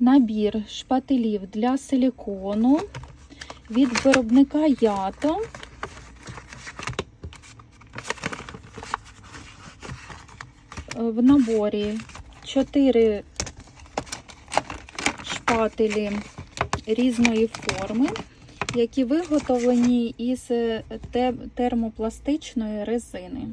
набір шпателів для силікону від виробника Ято. Е, в наборі 4 шпателі різної форми, які виготовлені із е, термопластичної резини.